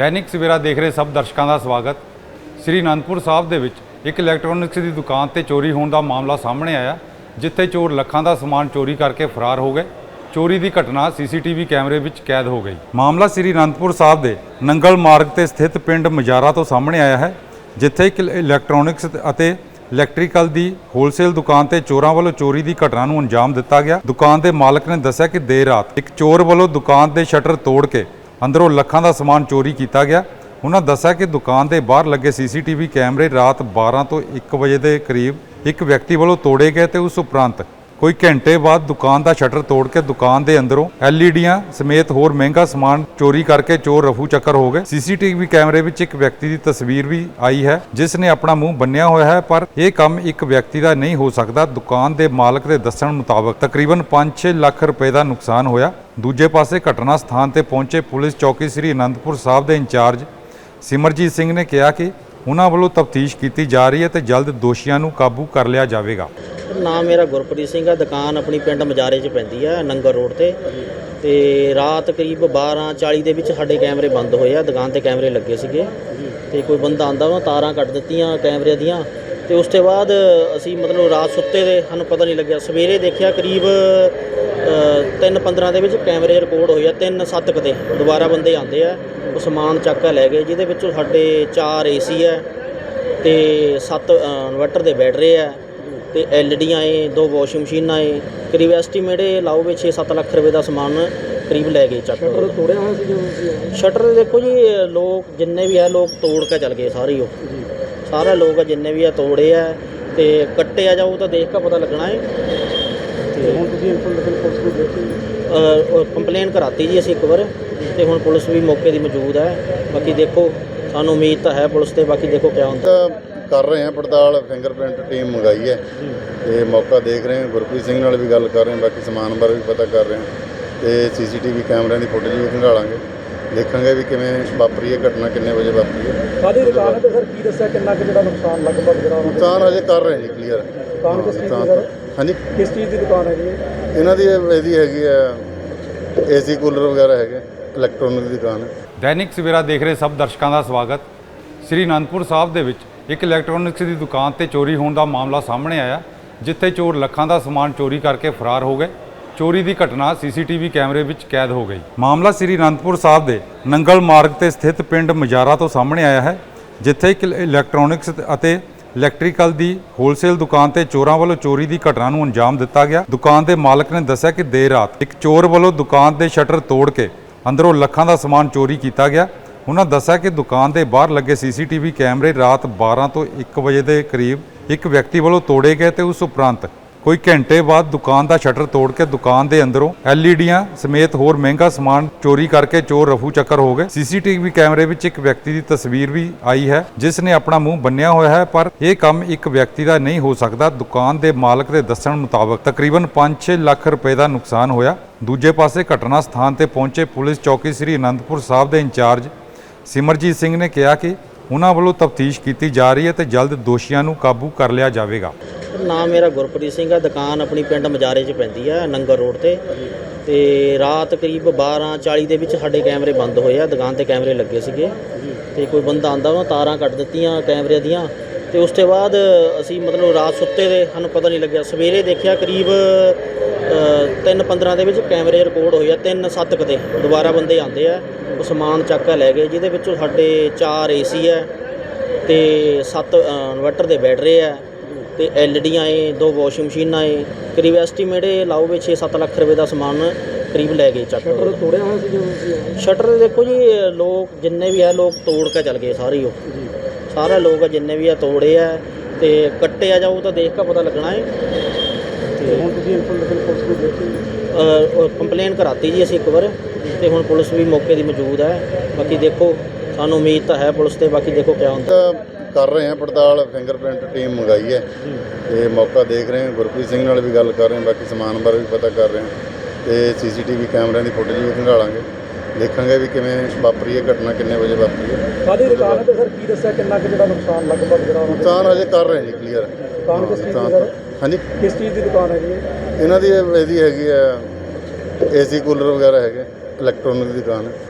ਦੈਨਿਕ ਸਵੇਰਾ ਦੇਖ ਰਹੇ ਸਭ ਦਰਸ਼ਕਾਂ ਦਾ ਸਵਾਗਤ। ਸ੍ਰੀ ਅਨੰਦਪੁਰ ਸਾਹਿਬ ਦੇ ਵਿੱਚ ਇੱਕ ਇਲੈਕਟ੍ਰੋਨਿਕਸ ਦੀ ਦੁਕਾਨ ਤੇ ਚੋਰੀ ਹੋਣ ਦਾ ਮਾਮਲਾ ਸਾਹਮਣੇ ਆਇਆ, ਜਿੱਥੇ ਚੋਰ ਲੱਖਾਂ ਦਾ ਸਮਾਨ ਚੋਰੀ ਕਰਕੇ ਫਰਾਰ ਹੋ ਗਏ। ਚੋਰੀ ਦੀ ਘਟਨਾ ਸੀਸੀਟੀਵੀ ਕੈਮਰੇ ਵਿੱਚ ਕੈਦ ਹੋ ਗਈ। ਮਾਮਲਾ ਸ੍ਰੀ ਅਨੰਦਪੁਰ ਸਾਹਿਬ ਦੇ ਨੰਗਲ ਮਾਰਗ ਤੇ ਸਥਿਤ ਪਿੰਡ ਮਜਾਰਾ ਤੋਂ ਸਾਹਮਣੇ ਆਇਆ ਹੈ, ਜਿੱਥੇ ਇੱਕ ਇਲੈਕਟ੍ਰੋਨਿਕਸ ਅਤੇ ਇਲੈਕਟ੍ਰੀਕਲ ਦੀ ਹੋਲਸੇਲ ਦੁਕਾਨ ਤੇ ਚੋਰਾਂ ਵੱਲੋਂ ਚੋਰੀ ਦੀ ਘਟਨਾ ਨੂੰ ਅੰਜਾਮ ਦਿੱਤਾ ਗਿਆ। ਦੁਕਾਨ ਦੇ ਮਾਲਕ ਨੇ ਦੱਸਿਆ ਕਿ ਦੇਰ ਰਾਤ ਇੱਕ ਚੋਰ ਵੱਲੋਂ ਦੁਕਾਨ ਦੇ ਸ਼ਟਰ ਤੋੜ ਕੇ ਅੰਦਰੋਂ ਲੱਖਾਂ ਦਾ ਸਮਾਨ ਚੋਰੀ ਕੀਤਾ ਗਿਆ। ਉਹਨਾਂ ਦੱਸਿਆ ਕਿ ਦੁਕਾਨ ਦੇ ਬਾਹਰ ਲੱਗੇ ਸੀਸੀਟੀਵੀ ਕੈਮਰੇ ਰਾਤ 12 ਤੋਂ 1 ਵਜੇ ਦੇ ਕਰੀਬ ਇੱਕ ਵਿਅਕਤੀ ਵੱਲੋਂ ਤੋੜੇ ਗਏ ਤੇ ਉਸ ਉਪਰੰਤ ਕੋਈ ਘੰਟੇ ਬਾਅਦ ਦੁਕਾਨ ਦਾ ਸ਼ਟਰ ਤੋੜ ਕੇ ਦੁਕਾਨ ਦੇ ਅੰਦਰੋਂ ਐਲਈਡੀਆਂ ਸਮੇਤ ਹੋਰ ਮਹਿੰਗਾ ਸਮਾਨ ਚੋਰੀ ਕਰਕੇ ਚੋਰ ਰਫੂ ਚੱਕਰ ਹੋ ਗਏ। ਸੀਸੀਟੀਵੀ ਕੈਮਰੇ ਵਿੱਚ ਇੱਕ ਵਿਅਕਤੀ ਦੀ ਤਸਵੀਰ ਵੀ ਆਈ ਹੈ, ਜਿਸ ਨੇ ਆਪਣਾ ਮੂੰਹ ਬੰਨਿਆ ਹੋਇਆ ਹੈ, ਪਰ ਇਹ ਕੰਮ ਇੱਕ ਵਿਅਕਤੀ ਦਾ ਨਹੀਂ ਹੋ ਸਕਦਾ। ਦੁਕਾਨ ਦੇ ਮਾਲਕ ਦੇ ਦੱਸਣ ਮੁਤਾਬਕ ਤਕਰੀਬਨ 5-6 ਲੱਖ ਰੁਪਏ ਦਾ ਨੁਕਸਾਨ ਹੋਇਆ। ਦੂਜੇ ਪਾਸੇ ਘਟਨਾ ਸਥਾਨ ਤੇ ਪਹੁੰਚੇ ਪੁਲਿਸ ਚੌਕੀ ਸ੍ਰੀ ਅਨੰਦਪੁਰ ਸਾਹਿਬ ਦੇ ਇੰਚਾਰਜ ਸਿਮਰਜੀਤ ਸਿੰਘ ਨੇ ਕਿਹਾ ਕਿ ਉਹਨਾਂ ਵੱਲੋਂ ਤਫਤੀਸ਼ ਕੀਤੀ ਜਾ ਰਹੀ ਹੈ ਤੇ ਜਲਦ ਦੋਸ਼ੀਆਂ ਨੂੰ ਕਾਬੂ ਕਰ ਲਿਆ ਜਾਵੇਗਾ। ਨਾਮ ਮੇਰਾ ਗੁਰਪ੍ਰੀਤ ਸਿੰਘ ਆ, ਦੁਕਾਨ ਆਪਣੀ ਪਿੰਡ ਮਜਾਰੇ 'ਚ ਪੈਂਦੀ ਆ, ਨੰਗਰ ਰੋਡ ਤੇ। ਤੇ ਰਾਤ ਕਰੀਬ 12:40 ਦੇ ਵਿੱਚ ਸਾਡੇ ਕੈਮਰੇ ਬੰਦ ਹੋਏ ਆ, ਦੁਕਾਨ ਤੇ ਕੈਮਰੇ ਲੱਗੇ ਸੀਗੇ। ਤੇ ਕੋਈ ਬੰਦਾ ਆਂਦਾ ਉਹਨਾਂ ਤਾਰਾਂ ਕੱਟ ਦਿੱਤੀਆਂ ਕੈਮਰੇ ਦੀਆਂ। ਤੇ ਉਸ ਤੋਂ ਬਾਅਦ ਅਸੀਂ ਮਤਲਬ ਰਾਤ ਸੁੱਤੇ ਦੇ, ਸਾਨੂੰ ਪਤਾ ਨਹੀਂ ਲੱਗਿਆ। ਸਵੇਰੇ ਦੇਖਿਆ ਕਰੀਬ 3:15 ਦੇ ਵਿੱਚ ਕੈਮਰੇ ਰਿਕਾਰਡ ਹੋਏ ਆ 3:07 ਕਦੇ ਦੁਬਾਰਾ ਬੰਦੇ ਆਂਦੇ ਆ, ਉਹ ਸਮਾਨ ਚੱਕ ਕੇ ਲੈ ਗਏ, ਜਿਹਦੇ ਵਿੱਚੋਂ ਸਾਡੇ 4 ਏਸੀ ਆ ਤੇ 7 ਇਨਵਰਟਰ ਦੇ ਬੈਟਰੀ ਆ ਤੇ ਐਲਡੀਆਂ ਏ ਦੋ ਵਾਸ਼ਿੰਗ ਮਸ਼ੀਨਾਂ ਏ ਕਰੀਬ ਐਸਟੀਮੇਟ ਇਹ ਲਾਓ ਵੀ 6-7 ਲੱਖ ਰੁਪਏ ਦਾ ਸਮਾਨ ਕਰੀਬ ਲੈ ਗਏ ਚੱਕ। ਸ਼ਟਰ ਤੋੜਿਆ ਹੋਇਆ ਸੀ ਜਦੋਂ ਸ਼ਟਰ ਦੇਖੋ ਜੀ ਇਹ ਲੋਕ ਜਿੰਨੇ ਵੀ ਆ ਲੋਕ ਤੋੜ ਕੇ ਚੱਲ ਗਏ ਸਾਰੇ ਹੀ ਉਹ। ਸਾਰੇ ਲੋਕ ਜਿੰਨੇ ਵੀ ਆ ਤੋੜੇ ਆ ਤੇ ਕੱਟੇ ਆ ਜਾਊ ਤਾਂ ਦੇਖ ਕੇ ਪਤਾ ਲੱਗਣਾ ਏ। ਤੇ ਹੁਣ ਤੁਸੀਂ ਇਨਫੋਰਮੇਸ਼ਨ ਪੁਲਿਸ ਨੂੰ ਦਿੱਤੀ? ਕੰਪਲੇਨ ਕਰਾਤੀ ਜੀ ਅਸੀਂ ਇੱਕ ਵਾਰ ਤੇ ਹੁਣ ਪੁਲਿਸ ਵੀ ਮੌਕੇ ਦੀ ਮੌਜੂਦ ਹੈ ਬਾਕੀ ਦੇਖੋ ਸਾਨੂੰ ਉਮੀਦ ਤਾਂ ਹੈ ਪੁਲਿਸ ਤੇ ਬਾਕੀ ਦੇਖੋ ਕੀ ਹੁੰਦਾ। ਤਾਂ ਕਰ ਰਹੇ ਹਾਂ ਪੜਤਾਲ ਫਿੰਗਰਪ੍ਰਿੰਟ ਟੀਮ ਮੰਗਾਈ ਹੈ। ਤੇ ਮੌਕਾ ਦੇਖ ਰਹੇ ਹਾਂ ਗੁਰਪ੍ਰੀਤ ਸਿੰਘ ਨਾਲ ਵੀ ਗੱਲ ਕਰ ਰਹੇ ਹਾਂ ਬਾਕੀ ਸਮਾਨ ਬਾਰੇ ਵੀ ਪਤਾ ਕਰ ਰਹੇ ਹਾਂ। ਤੇ ਸੀਸੀਟੀਵੀ ਕੈਮਰਿਆਂ ਦੀ ਫੁਟੇਜ ਵੀ ਖੰਗਾਲਾਂਗੇ। ਦੇਖਾਂਗੇ ਵੀ ਕਿਵੇਂ ਵਾਪਰੀ ਹੈ ਘਟਨਾ ਕਿੰਨੇ ਵਜੇ ਵਾਪਰੀ ਹੈ। ਕਾਦੀ ਦੁਕਾਨ ਤੇ ਸਰ ਕੀ ਦੱਸਿਆ ਕਿੰਨਾ ਕੁ ਜਿਹੜਾ ਨੁਕਸਾਨ ਲਗਭਗ ਜਿਹੜਾ ਉਹਨਾਂ ਨੁਕਸਾਨ ਅਜੇ ਕਰ ਰਹੇ ਜੀ ਕਲੀਅਰ ਦੁਕਾਨ ਕਿਸ ਚੀਜ਼ ਦੀ ਸਰ? ਹਾਂਜੀ? ਕਿਸ ਚੀਜ਼ ਦੀ ਦੁਕਾਨ ਹੈਗੀ ਹੈ ਇਹਨਾਂ ਦੀ ਇਹ- ਇਹਦੀ ਹੈਗੀ ਹੈ ਏਸੀ ਕੂਲਰ ਵਗੈਰਾ ਹੈਗੇ ਇਲੈਕਟ੍ਰੋਨਿਕ ਦੀ ਦੁਕਾਨ ਹੈ। ਦੈਨਿਕ ਸਵੇਰਾ ਦੇਖ ਰਹੇ ਸਭ ਦਰਸ਼ਕਾਂ ਦਾ ਸਵਾਗਤ। ਸ੍ਰੀ ਅਨੰਦਪੁਰ ਸਾਹਿਬ ਦੇ ਵਿੱਚ ਇੱਕ ਇਲੈਕਟ੍ਰੋਨਿਕਸ ਦੀ ਦੁਕਾਨ ਤੇ ਚੋਰੀ ਹੋਣ ਦਾ ਮਾਮਲਾ ਸਾਹਮਣੇ ਆਇਆ, ਜਿੱਥੇ ਚੋਰ ਲੱਖਾਂ ਦਾ ਸਮਾਨ ਚੋਰੀ ਕਰਕੇ ਫਰਾਰ ਹੋ ਗਏ। ਚੋਰੀ ਦੀ ਘਟਨਾ ਸੀਸੀਟੀਵੀ ਕੈਮਰੇ ਵਿੱਚ ਕੈਦ ਹੋ ਗਈ। ਮਾਮਲਾ ਸ੍ਰੀ ਅਨੰਦਪੁਰ ਸਾਹਿਬ ਦੇ ਨੰਗਲ ਮਾਰਗ ਤੇ ਸਥਿਤ ਪਿੰਡ ਮਜਾਰਾ ਤੋਂ ਸਾਹਮਣੇ ਆਇਆ ਹੈ, ਜਿੱਥੇ ਇੱਕ ਇਲੈਕਟ੍ਰੋਨਿਕਸ ਅਤੇ ਇਲੈਕਟ੍ਰੀਕਲ ਦੀ ਹੋਲਸੇਲ ਦੁਕਾਨ ਤੇ ਚੋਰਾਂ ਵੱਲੋਂ ਚੋਰੀ ਦੀ ਘਟਨਾ ਨੂੰ ਅੰਜਾਮ ਦਿੱਤਾ ਗਿਆ। ਦੁਕਾਨ ਦੇ ਮਾਲਕ ਨੇ ਦੱਸਿਆ ਕਿ ਦੇਰ ਰਾਤ ਇੱਕ ਚੋਰ ਵੱਲੋਂ ਦੁਕਾਨ ਦੇ ਸ਼ਟਰ ਤੋੜ ਕੇ ਅੰਦਰੋਂ ਲੱਖਾਂ ਦਾ ਸਮਾਨ ਚੋਰੀ ਕੀਤਾ ਗਿਆ। ਉਹਨਾਂ ਦੱਸਿਆ ਕਿ ਦੁਕਾਨ ਦੇ ਬਾਹਰ ਲੱਗੇ ਸੀਸੀਟੀਵੀ ਕੈਮਰੇ ਰਾਤ 12 ਤੋਂ 1 ਵਜੇ ਦੇ ਕਰੀਬ ਇੱਕ ਵਿਅਕਤੀ ਵੱਲੋਂ ਤੋੜੇ ਗਏ ਤੇ ਉਸ ਉਪਰੰਤ ਕੋਈ ਘੰਟੇ ਬਾਅਦ ਦੁਕਾਨ ਦਾ ਸ਼ਟਰ ਤੋੜ ਕੇ ਦੁਕਾਨ ਦੇ ਅੰਦਰੋਂ ਐਲਈਡੀਆਂ ਸਮੇਤ ਹੋਰ ਮਹਿੰਗਾ ਸਮਾਨ ਚੋਰੀ ਕਰਕੇ ਚੋਰ ਰਫੂ ਚੱਕਰ ਹੋ ਗਏ। ਸੀਸੀਟੀਵੀ ਕੈਮਰੇ ਵਿੱਚ ਇੱਕ ਵਿਅਕਤੀ ਦੀ ਤਸਵੀਰ ਵੀ ਆਈ ਹੈ, ਜਿਸ ਨੇ ਆਪਣਾ ਮੂੰਹ ਬੰਨਿਆ ਹੋਇਆ ਹੈ, ਪਰ ਇਹ ਕੰਮ ਇੱਕ ਵਿਅਕਤੀ ਦਾ ਨਹੀਂ ਹੋ ਸਕਦਾ। ਦੁਕਾਨ ਦੇ ਮਾਲਕ ਦੇ ਦੱਸਣ ਮੁਤਾਬਕ ਤਕਰੀਬਨ 5-6 ਲੱਖ ਰੁਪਏ ਦਾ ਨੁਕਸਾਨ ਹੋਇਆ। ਦੂਜੇ ਪਾਸੇ ਘਟਨਾ ਸਥਾਨ ਤੇ ਪਹੁੰਚੇ ਪੁਲਿਸ ਚੌਕੀ ਸ੍ਰੀ ਅਨੰਦਪੁਰ ਸਾਹਿਬ ਦੇ ਇੰਚਾਰਜ ਸਿਮਰਜੀਤ ਸਿੰਘ ਨੇ ਕਿਹਾ ਕਿ ਉਹਨਾਂ ਵੱਲੋਂ ਤਫਤੀਸ਼ ਕੀਤੀ ਜਾ ਰਹੀ ਹੈ ਤੇ ਜਲਦ ਦੋਸ਼ੀਆਂ ਨੂੰ ਕਾਬੂ ਕਰ ਲਿਆ ਜਾਵੇਗਾ। ਨਾਮ ਮੇਰਾ ਗੁਰਪ੍ਰੀਤ ਸਿੰਘ ਆ ਦੁਕਾਨ ਆਪਣੀ ਪਿੰਡ ਮਜਾਰੇ 'ਚ ਪੈਂਦੀ ਆ ਨੰਗਰ ਰੋਡ ਤੇ। ਤੇ ਰਾਤ ਕਰੀਬ 12:40 ਦੇ ਵਿੱਚ ਸਾਡੇ ਕੈਮਰੇ ਬੰਦ ਹੋਏ ਆ, ਦੁਕਾਨ ਤੇ ਕੈਮਰੇ ਲੱਗੇ ਸੀਗੇ। ਤੇ ਕੋਈ ਬੰਦਾ ਆਂਦਾ ਉਹਨਾਂ ਤਾਰਾਂ ਕੱਟ ਦਿੱਤੀਆਂ ਕੈਮਰੇ ਦੀਆਂ। ਤੇ ਉਸ ਤੋਂ ਬਾਅਦ ਅਸੀਂ ਮਤਲਬ ਰਾਤ ਸੁੱਤੇ ਦੇ, ਸਾਨੂੰ ਪਤਾ ਨਹੀਂ ਲੱਗਿਆ। ਸਵੇਰੇ ਦੇਖਿਆ ਕਰੀਬ 3:15 ਦੇ ਵਿੱਚ ਕੈਮਰੇ ਰਿਕਾਰਡ ਹੋਏ ਆ 3:07 ਕਦੇ ਦੁਬਾਰਾ ਬੰਦੇ ਆਂਦੇ ਆ ਉਹ ਸਮਾਨ ਚੱਕ ਕੇ ਲੈ ਗਏ ਜਿਹਦੇ ਵਿੱਚੋਂ ਸਾਡੇ 4 ਏਸੀ ਆ ਤੇ 7 ਇਨਵਰਟਰ ਦੇ ਬੈਟਰੀ ਆ ਤੇ ਐਲਡੀਆਂ ਏ ਦੋ ਵਾਸ਼ਿੰਗ ਮਸ਼ੀਨਾਂ ਏ। ਕਰੀਬ ਐਸਟੀਮੇਟ ਇਹ ਲਾਓ ਵੀ 6-7 ਲੱਖ ਰੁਪਏ ਦਾ ਸਮਾਨ ਕਰੀਬ ਲੈ ਗਏ ਚੱਕ। ਸ਼ਟਰ ਤੋੜਿਆ ਹੋਇਆ ਸੀ ਤੁਸੀਂ ਸ਼ਟਰ ਦੇਖੋ ਜੀ ਲੋਕ ਜਿੰਨੇ ਵੀ ਆ ਲੋਕ ਤੋੜ ਕੇ ਚੱਲ ਗਏ ਸਾਰੇ ਹੀ ਉਹ। ਸਾਰੇ ਲੋਕ ਜਿੰਨੇ ਵੀ ਆ ਤੋੜੇ ਆ ਤੇ ਕੱਟੇ ਆ ਜਾਊ ਤਾਂ ਦੇਖ ਕੇ ਪਤਾ ਲੱਗਣਾ ਏ। ਤੇ ਹੁਣ ਤੁਸੀਂ ਇਨਫੋਰਮੇਸ਼ਨ ਪੁਲਿਸ ਨੂੰ ਦਿੱਤੀ। ਕੰਪਲੇਨ ਕਰਾਤੀ ਜੀ ਅਸੀਂ ਇੱਕ ਵਾਰ ਤੇ ਹੁਣ ਪੁਲਿਸ ਵੀ ਮੌਕੇ ਦੀ ਮੌਜੂਦ ਹੈ। ਬਾਕੀ ਦੇਖੋ ਸਾਨੂੰ ਉਮੀਦ ਤਾਂ ਹੈ ਪੁਲਿਸ ਤੇ ਬਾਕੀ ਦੇਖੋ ਕੀ ਹੁੰਦਾ। ਤਾਂ ਕਰ ਰਹੇ ਹਾਂ ਪੜਤਾਲ ਫਿੰਗਰਪ੍ਰਿੰਟ ਟੀਮ ਮੰਗਾਈ ਹੈ। ਤੇ ਮੌਕਾ ਦੇਖ ਰਹੇ ਹਾਂ ਗੁਰਪ੍ਰੀਤ ਸਿੰਘ ਨਾਲ ਵੀ ਗੱਲ ਕਰ ਰਹੇ ਹਾਂ ਬਾਕੀ ਸਮਾਨ ਬਾਰੇ ਵੀ ਪਤਾ ਕਰ ਰਹੇ ਹਾਂ। ਤੇ ਸੀਸੀਟੀਵੀ ਕੈਮਰਿਆਂ ਦੀ ਫੁਟੇਜ ਵੀ ਖੰਗਾਲਾਂਗੇ। ਦੇਖਾਂਗੇ ਵੀ ਕਿਵੇਂ ਵਾਪਰੀ ਹੈ ਘਟਨਾ ਕਿੰਨੇ ਵਜੇ ਵਾਪਰੀ ਹੈ। ਕਾਦੀ ਦੁਕਾਨ ਤੇ ਸਰ ਕੀ ਦੱਸਿਆ ਕਿੰਨਾ ਕੁ ਜਿਹੜਾ ਨੁਕਸਾਨ ਲਗਭਗ ਜਿਹੜਾ ਉਹਨਾਂ ਨੁਕਸਾਨ ਅਜੇ ਕਰ ਰਹੇ ਹਾਂ ਜੀ ਕਲੀਅਰ ਦੁਕਾਨ ਕਿਸ ਚੀਜ਼ ਦੀ ਸਰ? ਹਾਂਜੀ। ਕਿਸ ਚੀਜ਼ ਦੀ ਦੁਕਾਨ ਹੈਗੀ ਹੈ? ਇਹਨਾਂ ਦੀ ਇਹ- ਇਹਦੀ ਹੈਗੀ ਹੈ ਏਸੀ ਕੂਲਰ ਵਗੈਰਾ ਹੈਗੇ ਇਲੈਕਟ੍ਰੋਨਿਕ ਦੀ ਦੁਕਾਨ ਹੈ।